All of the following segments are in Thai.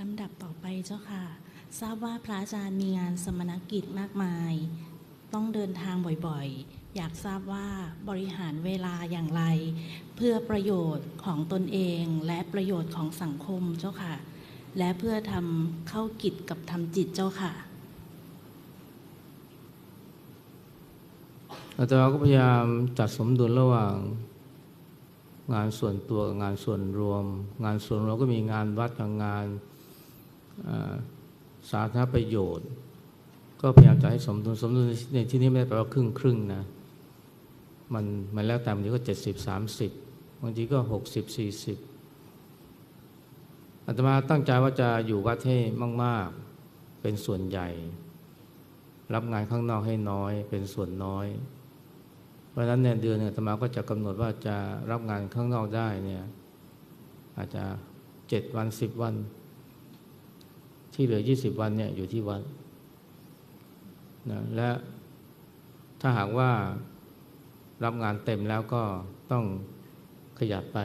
ลำดับต่อไปเจ้าค่ะ ทราบว่าพระอาจารย์มีงานสมณกิจมากมาย ต้องเดินทางบ่อยๆ อยากทราบว่าบริหารเวลาอย่างไร เพื่อประโยชน์ของตนเองและประโยชน์ของสังคมเจ้าค่ะ และเพื่อทำเข้ากิจกับทำจิตเจ้าค่ะอาตมาก็พยายามจัดสมดุลระหว่างงานส่วนตัวกับงานส่วนรวม งานส่วนรวมก็มีงานวัดกับงาน สาธารณประโยชน์ ก็พยายามจะให้สมดุลสมดุลในที่นี้ไม่ได้แปลว่าครึ่งครึ่งนะมันมันแล้วแต่บางทีก็เจ็ดสิบสามสิบบางทีก็หกสิบสี่สิบอาตมาตั้งใจว่าจะอยู่วัดให้มาก ๆ เป็นส่วนใหญ่ รับงานข้างนอกให้น้อยเป็นส่วนน้อย เพราะฉะนั้นเนี่ยเดือนเนี่ยอาตมาก็จะกำหนดว่าจะรับงานข้างนอกได้เนี่ยอาจจะเจ็ดวันสิบวัน ที่เหลือยี่สิบวันเนี่ยอยู่ที่วัดนะและถ้าหากว่ารับงานเต็มแล้วก็ต้องขยับไป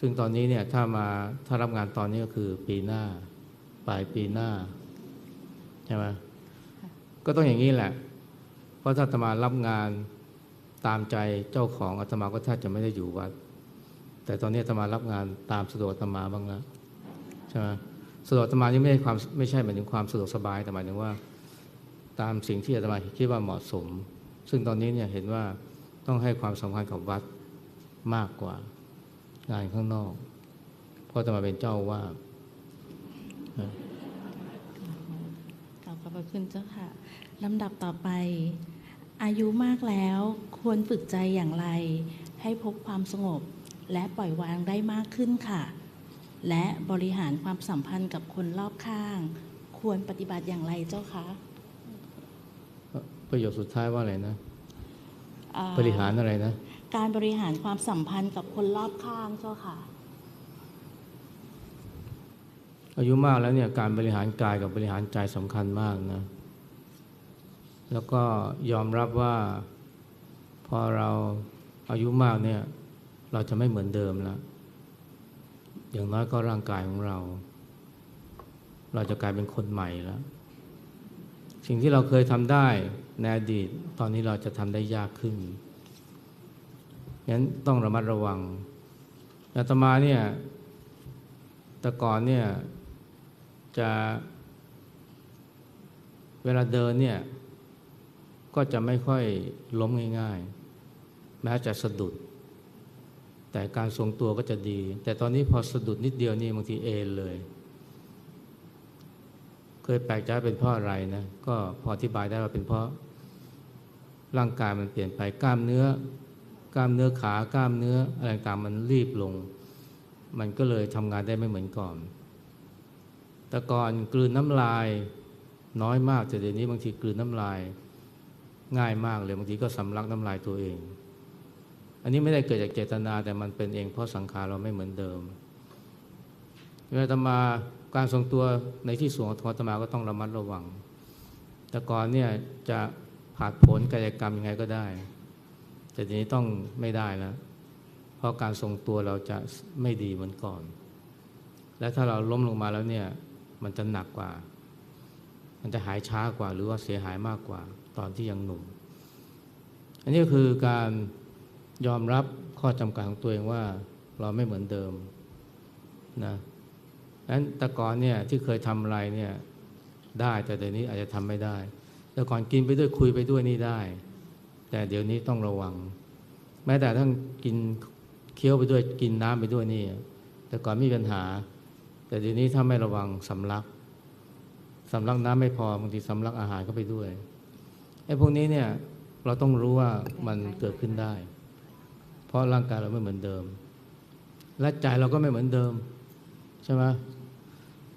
ซึ่งตอนนี้เนี่ยถ้ามาถ้ารับงานตอนนี้ก็คือปีหน้า ปลายปีหน้า ใช่ไหมก็ต้องอย่างนี้แหละ เพราะถ้าอาตมารับงานตามใจเจ้าของอาตมาก็แทบจะไม่ได้อยู่วัด แต่ตอนนี้อาตมารับงานตามสะดวกอาตมาบ้างแล้วใช่ไหม สะดวกอาตมานี่ไม่ใช่ความไม่ใช่หมายถึงความสะดวกสบายแต่หมายถึงว่า ตามสิ่งที่อาตมาคิดว่าเหมาะสม ซึ่งตอนนี้เนี่ยเห็นว่าต้องให้ความสำคัญกับวัดมากกว่างานข้างนอก เพราะอาตมาเป็นเจ้าว่าขอบพระคุณเจ้าค่ะลำดับต่อไป อายุมากแล้วควรฝึกใจอย่างไร ให้พบความสงบ และปล่อยวางได้มากขึ้นค่ะ และบริหารความสัมพันธ์กับคนรอบข้าง ควรปฏิบัติอย่างไรเจ้าคะประโยคสุดท้ายว่าอะไรนะอ่าบริหารอะไรนะ การบริหารความสัมพันธ์กับคนรอบข้างเจ้าค่ะ อายุมากแล้วเนี่ยการบริหารกายกับบริหารใจสำคัญมากนะ แล้วก็ยอมรับว่าพอเราอายุมากเนี่ย เราจะไม่เหมือนเดิมแล้ว อย่างน้อยก็ร่างกายของเรา เราจะกลายเป็นคนใหม่แล้ว สิ่งที่เราเคยทำได้ในอดีต ตอนนี้เราจะทำได้ยากขึ้นงั้นต้องระมัดระวังอาตมาเนี่ยแต่ก่อนเนี่ยจะเวลาเดินเนี่ยก็จะไม่ค่อยล้มง่าย ๆ แม้จะสะดุด แต่การทรงตัวก็จะดี แต่ตอนนี้พอสะดุดนิดเดียวนี่บางทีเอนเลย เคยแปลกใจเป็นเพราะอะไรนะ ก็พออธิบายได้ว่าเป็นเพราะร่างกายมันเปลี่ยนไปกล้ามเนื้อกล้ามเนื้อขากล้ามเนื้ออะไรต่างมันรีบลง มันก็เลยทำงานได้ไม่เหมือนก่อน แต่ก่อนกลืนน้ำลายน้อยมากแต่เดี๋ยวนี้บางทีกลืนน้ำลายง่ายมากเลยบางทีก็สำลักน้ำลายตัวเอง อันนี้ไม่ได้เกิดจากเจตนา แต่มันเป็นเองเพราะสังขารเราไม่เหมือนเดิมเวลาตมาการทรงตัวในที่สูงของตมาก็ต้องระมัดระวัง แต่ก่อนเนี่ยจะผ่าผลกายกรรมยังไงก็ได้ แต่ทีนี้ต้องไม่ได้แล้ว เพราะการทรงตัวเราจะไม่ดีเหมือนก่อน และถ้าเราล้มลงมาแล้วเนี่ยมันจะหนักกว่า มันจะหายช้ากว่า หรือว่าเสียหายมากกว่า ตอนที่ยังหนุ่ม อันนี้ก็คือการ ยอมรับข้อจำกัดของตัวเองว่าเราไม่เหมือนเดิมนะดังนั้นแต่ก่อนเนี่ยที่เคยทำอะไรเนี่ยได้แต่เดี๋ยวนี้อาจจะทำไม่ได้ แต่ก่อนกินไปด้วยคุยไปด้วยนี่ได้ แต่เดี๋ยวนี้ต้องระวัง แม้แต่ทั้งกินเคี้ยวไปด้วยกินน้ำไปด้วยนี่ แต่ก่อนไม่มีปัญหา แต่เดี๋ยวนี้ถ้าไม่ระวังสำลักสำลักน้ำไม่พอบางทีสำลักอาหารก็ไปด้วยไอ้พวกนี้เนี่ยเราต้องรู้ว่ามันเกิดขึ้นได้ เพราะร่างกายเราไม่เหมือนเดิม และใจเราก็ไม่เหมือนเดิม ใช่ไหม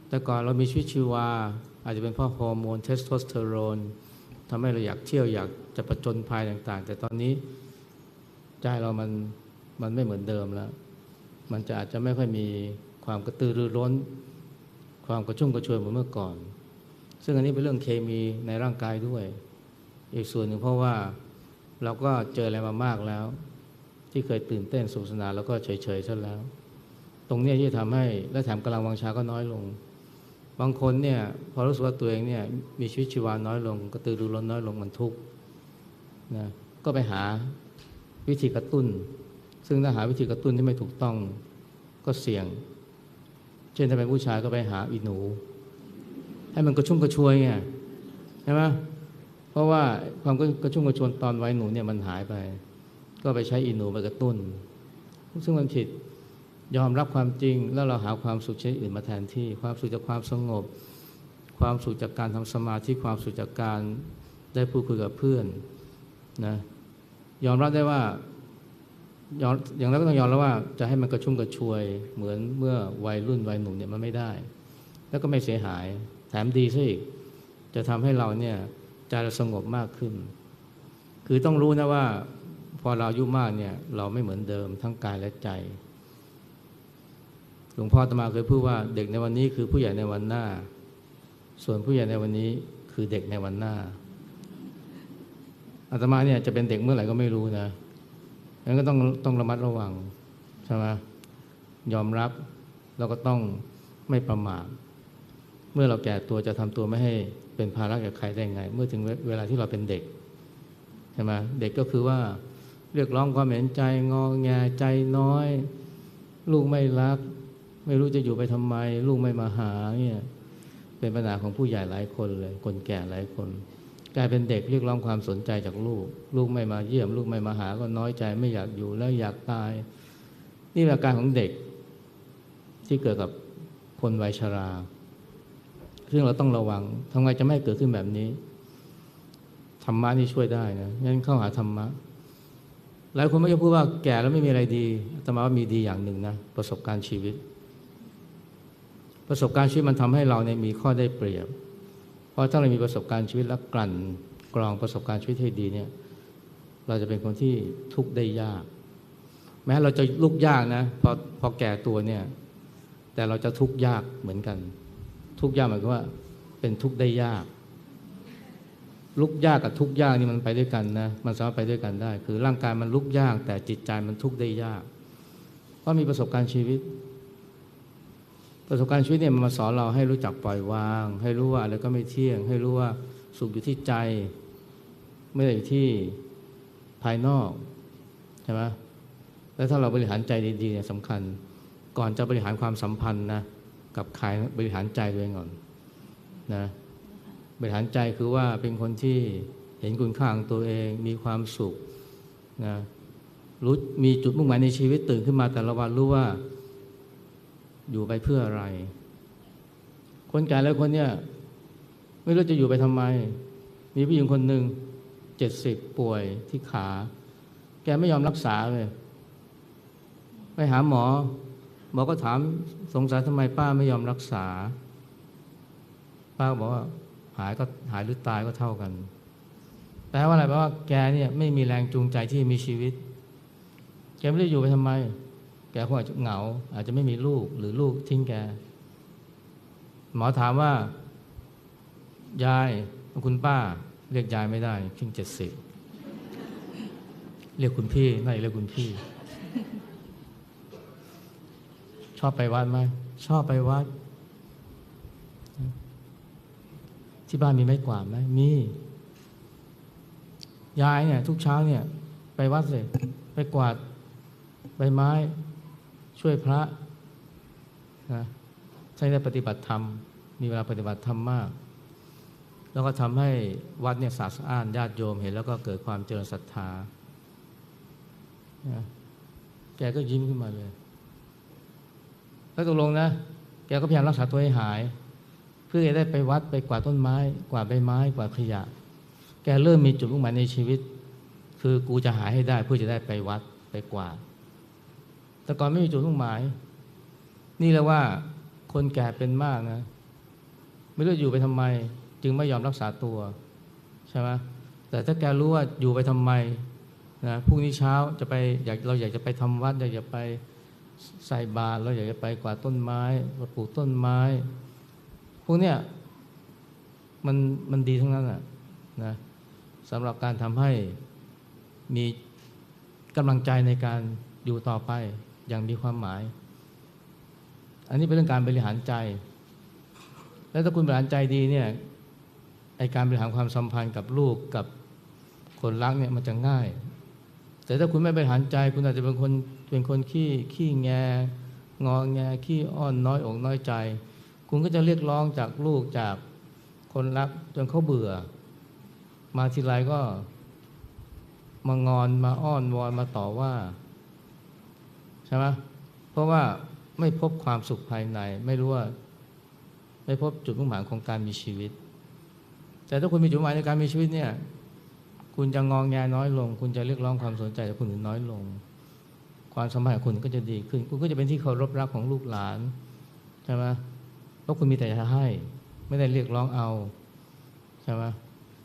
แต่ก่อนเรามีชีวิตชีวา อาจจะเป็นเพราะฮอร์โมนเทสโทสเตอโรนทำให้เราอยากเที่ยวอยากจะประจนภัยต่าง ๆ แต่ตอนนี้ใจเรามันมันไม่เหมือนเดิมแล้ว มันจะอาจจะไม่ค่อยมีความกระตือรือร้น ความกระชุ่มกระชวยเหมือนเมื่อก่อน ซึ่งอันนี้เป็นเรื่องเคมีในร่างกายด้วย อีกส่วนหนึ่งเพราะว่าเราก็เจออะไรมามากแล้ว ที่เคยตื่นเต้นสนุกสนานแล้วก็เฉยๆซะแล้ว ตรงนี้ที่จะทำให้และแถมกำลังวังชาก็น้อยลง บางคนเนี่ยพอรู้สึกว่าตัวเองเนี่ยมีชีวิตชีวาน้อยลงกระตือรือร้นน้อยลงมันทุกข์นะก็ไปหาวิธีกระตุ้น ซึ่งถ้าหาวิธีกระตุ้นที่ไม่ถูกต้องก็เสี่ยง เช่นถ้าเป็นผู้ชายก็ไปหาอีหนู ให้มันกระชุ่มกระชวยไงใช่ไหมเพราะว่าความกระชุ่มกระชวยตอนวัยหนูเนี่ยมันหายไป ก็ไปใช้อีหนูไปกระตุ้น ซึ่งมันผิดยอมรับความจริงแล้วเราหาความสุขชนิดอื่นมาแทนที่ ความสุขจากความสงบ ความสุขจากการทำสมาธิความสุขจากการได้พูดคุยกับเพื่อนนะยอมรับได้ว่ายอมอย่างแรกก็ต้องยอมรับว่าจะให้มันกระชุ่มกระชวย เหมือนเมื่อวัยรุ่นวัยหนุ่มเนี่ยมันไม่ได้ แล้วก็ไม่เสียหายแถมดีซะอีกจะทำให้เราเนี่ยใจเราสงบมากขึ้น คือต้องรู้นะว่า พอเราอายุมากเนี่ยเราไม่เหมือนเดิมทั้งกายและใจ หลวงพ่ออาตมาเคยพูดว่าเด็กในวันนี้คือผู้ใหญ่ในวันหน้า ส่วนผู้ใหญ่ในวันนี้คือเด็กในวันหน้าอาตมาเนี่ยจะเป็นเด็กเมื่อไหร่ก็ไม่รู้นะงั้นก็ต้องต้องระมัดระวังใช่ไหมยอมรับเราก็ต้องไม่ประมาทเมื่อเราแก่ตัวจะทำตัวไม่ให้เป็นภาระแก่ใครได้ไง เมื่อถึงเวลาที่เราเป็นเด็กใช่ไหมเด็กก็คือว่า เรียกร้องความเห็นใจงอแงใจน้อย ลูกไม่รัก ไม่รู้จะอยู่ไปทำไม ลูกไม่มาหาเนี่ยเป็นปัญหาของผู้ใหญ่หลายคนเลย คนแก่หลายคน กลายเป็นเด็กเรียกร้องความสนใจจากลูก ลูกไม่มาเยี่ยม ลูกไม่มาหาก็น้อยใจไม่อยากอยู่แล้วอยากตาย นี่เป็นอาการของเด็กที่เกิดกับคนวัยชรา ซึ่งเราต้องระวังทำไงจะไม่เกิดขึ้นแบบนี้ธรรมะนี่ช่วยได้นะงั้นเข้าหาธรรมะ หลายคนไม่จะพูดว่าแก่แล้วไม่มีอะไรดีอาตมาว่ามีดีอย่างหนึ่งนะประสบการณ์ชีวิต ประสบการณ์ชีวิตมันทำให้เราเนี่ยมีข้อได้เปรียบ เพราะถ้าเรามีประสบการณ์ชีวิตและกลั่นกรองประสบการณ์ชีวิตให้ดีเนี่ย เราจะเป็นคนที่ทุกข์ได้ยาก แม้เราจะลุกยากนะพอพอแก่ตัวเนี่ย แต่เราจะทุกข์ยากเหมือนกัน ทุกข์ยากหมายความว่าเป็นทุกข์ได้ยาก ลุกยากกับทุกข์ยากนี่มันไปด้วยกันนะมันสามารถไปด้วยกันได้ คือร่างกายมันลุกยาก แต่จิตใจมันทุกข์ได้ยาก เพราะมีประสบการณ์ชีวิต ประสบการณ์ชีวิตเนี่ยมันมาสอนเราให้รู้จักปล่อยวาง ให้รู้ว่าอะไรก็ไม่เที่ยง ให้รู้ว่าสุขอยู่ที่ใจ ไม่ได้อยู่ที่ภายนอกใช่ไหมแล้วถ้าเราบริหารใจดีๆเนี่ยสำคัญ ก่อนจะบริหารความสัมพันธ์นะกับใครบริหารใจตัวเองก่อนนะ บริหารใจคือว่าเป็นคนที่เห็นคุณค่าของตัวเองมีความสุขนะรู้มีจุดมุ่งหมายในชีวิตตื่นขึ้นมาแต่ละวันรู้ว่าอยู่ไปเพื่ออะไร คนแก่แล้วคนเนี่ยไม่รู้จะอยู่ไปทำไม มีผู้หญิงคนหนึ่งเจ็ดสิบป่วยที่ขา แกไม่ยอมรักษาเลย ไปหาหมอ หมอก็ถามสงสัยทำไมป้าไม่ยอมรักษา ป้าบอกว่า หายก็หายหรือตายก็เท่ากันแปลว่าอะไรแปลว่าแกเนี่ยไม่มีแรงจูงใจที่มีชีวิต แกไม่ได้อยู่ไปทำไม แกคงอาจจะเหงา อาจจะไม่มีลูกหรือลูกทิ้งแก หมอถามว่า ยายคุณป้า เรียกยายไม่ได้เพิ่งเจ็ดสิบเรียกคุณพี่ไม่เรียกคุณพี่ ชอบไปวัดไหมชอบไปวัด ที่บ้านมีไม้กวาดไหมมียายเนี่ย ทุกเช้าเนี่ย ไปวัดเลยไปกวาดใบไม้ ช่วยพระนะใช้ได้ปฏิบัติธรรม มีเวลาปฏิบัติธรรมมาก แล้วก็ทำให้วัดเนี่ยสะอาดญาติโยมเห็น แล้วก็เกิดความเจริญศรัทธานะแกก็ยิ้มขึ้นมาเลย แล้วตกลงนะ แกก็พยายามรักษาตัวให้หาย พื่อจะได้ไปวัดไปกวาดต้นไม้ กวาดใบไม้ กวาดขยะ แกเริ่มมีจุดมุ่งหมายในชีวิต คือกูจะหายให้ได้เพื่อจะได้ไปวัดไปกวาด แต่ก่อนไม่มีจุดมุ่งหมาย นี่แหละว่าคนแก่เป็นมากนะ ไม่รู้อยู่ไปทำไม จึงไม่ยอมรักษาตัวใช่ไหมแต่ถ้าแกรู้ว่าอยู่ไปทำไมนะพรุ่งนี้เช้าจะไปอยากเราอยากจะไปทำวัด อยากจะไปใส่บาตรเราอยากจะไปกวาดต้นไม้ปลูกต้นไม้ พวกเนี้ยมันมันดีทั้งนั้นแหละนะสำหรับการทำให้มีกำลังใจในการอยู่ต่อไปอย่างมีความหมาย อันนี้เป็นเรื่องการบริหารใจ แล้วถ้าคุณบริหารใจดีเนี่ยไอการบริหารความสัมพันธ์กับลูกกับคนรักเนี่ยมันจะง่าย แต่ถ้าคุณไม่บริหารใจ คุณอาจจะเป็นคนเป็นคนขี้ขี้แงงอแงขี้อ้อนน้อยอกน้อยใจ คุณก็จะเรียกร้องจากลูกจากคนรักจนเขาเบื่อ มาทีไรก็ มางอนมาอ้อนวอนมาต่อว่า ใช่ไหมเพราะว่าไม่พบความสุขภายใน ไม่รู้ว่า ไม่พบจุดมุ่งหมายของการมีชีวิต แต่ถ้าคุณมีจุดหมายในการมีชีวิตเนี่ย คุณจะงองแงน้อยลง คุณจะเรียกร้องความสนใจจากคนอื่นน้อยลง ความสัมพันธ์ของคุณก็จะดีขึ้น คุณก็จะเป็นที่เคารพรักของลูกหลานใช่ไหม เพราะคุณมีแต่จะให้ ไม่ได้เรียกร้องเอาใช่ไหม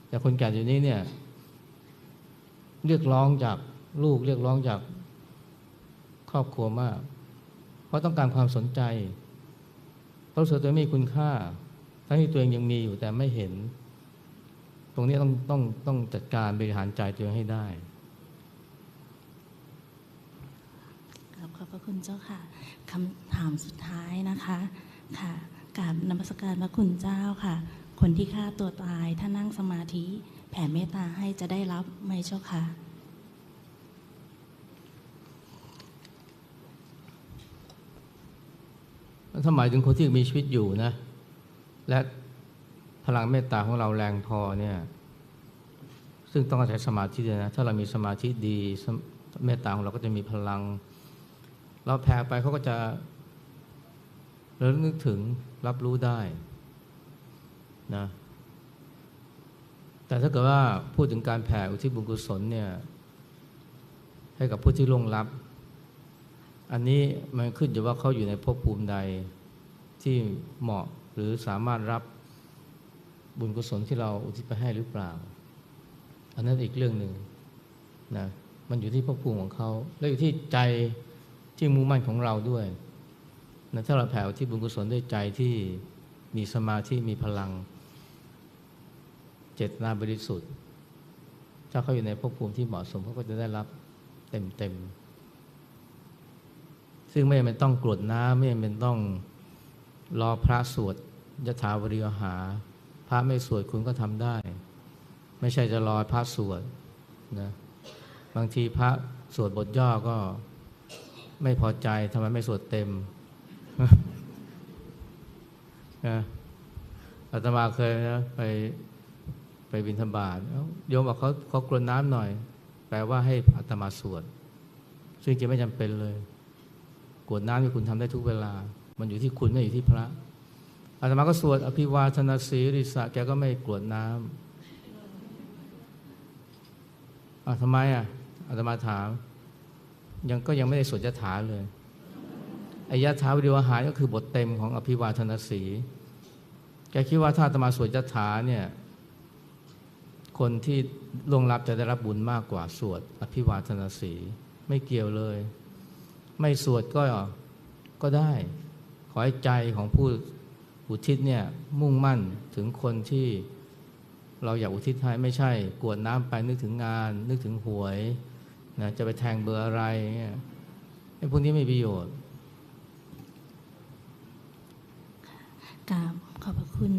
แต่คนแก่อยู่นี้เนี่ย เรียกร้องจากลูกเรียกร้องจากครอบครัวมาก เพราะต้องการความสนใจ เพราะรู้สึกตัวเองมีคุณค่า ทั้งที่ตัวเองยังมีอยู่แต่ไม่เห็น ตรงนี้ต้องต้องต้องจัดการบริหารใจตัวเองให้ได้ครับขอบพระคุณเจ้าค่ะคำถามสุดท้ายนะคะค่ะ กราบนมัสการพระคุณเจ้าค่ะ คนที่ฆ่าตัวตายถ้านั่งสมาธิแผ่เมตตาให้จะได้รับไหมเจ้าค่ะ ถ้าหมายถึงคนที่มีชีวิตอยู่นะ และพลังเมตตาของเราแรงพอเนี่ย ซึ่งต้องอาศัยสมาธิด้วยนะ ถ้าเรามีสมาธิดีเมตตาของเราก็จะมีพลัง เราแผ่ไปเขาก็จะ เระลึกนึกถึงรับรู้ได้นะแต่ถ้าเกิดว่าพูดถึงการแผ่อุทิศบุญกุศลเนี่ยให้กับผู้ที่ล่วงลับ อันนี้มันขึ้นอยู่ว่าเขาอยู่ในภพภูมิใดที่เหมาะหรือสามารถรับบุญกุศลที่เราอุทิศไปให้หรือเปล่า อันนั้นอีกเรื่องหนึ่งนะมันอยู่ที่ภพภูมิของเขาและอยู่ที่ใจที่มุ่งมั่นของเราด้วย นะถ้าเราแผ่ที่บุญกุศลด้วยใจที่มีสมาธิมีพลัง เจตนาบริสุทธิ์ ถ้าเขาอยู่ในภพภูมิที่เหมาะสมเขาก็จะได้รับเต็มเต็มๆซึ่งไม่จำเป็นต้องกรวดน้ำไม่จำเป็นต้องรอพระสวดยถาวริวหา พระไม่สวดคุณก็ทำได้ ไม่ใช่จะรอพระสวดนะบางทีพระสวดบทย่อก็ไม่พอใจทำไมไม่สวดเต็ม นะอาตมาเคยนะไปไปบิณฑบาตโยมบอกเขาเขากรวดน้ำหน่อย แปลว่าให้อาตมาสวด ซึ่งจะไม่จำเป็นเลยกรวดน้ำที่คุณทำได้ทุกเวลา มันอยู่ที่คุณไม่อยู่ที่พระอาตมาก็สวดอภิวาทนาสีริสะแกก็ไม่กรวดน้ำอะทำไมอะอาตมาถาม ยังก็ยังไม่ได้สวดยถาเลย ไอยะถาวิดีโอหารก็คือบทเต็มของอภิวาทนาสีแกคิดว่าถ้าตมาสวดยถาเนี่ยคนที่ลวงรับจะได้รับบุญมากกว่าสวดอภิวาทนาสีไม่เกี่ยวเลย ไม่สวดก็ก็ได้ ขอให้ใจของผู้อุทิศเนี่ยมุ่งมั่นถึงคนที่เราอยากอุทิศให้ไม่ใช่ กวดน้ำไปนึกถึงงาน นึกถึงหวยนะจะไปแทงเบอร์อะไรเงี้ยไอ้พวกนี้ไม่ประโยชน์ กราบขอบพระคุณ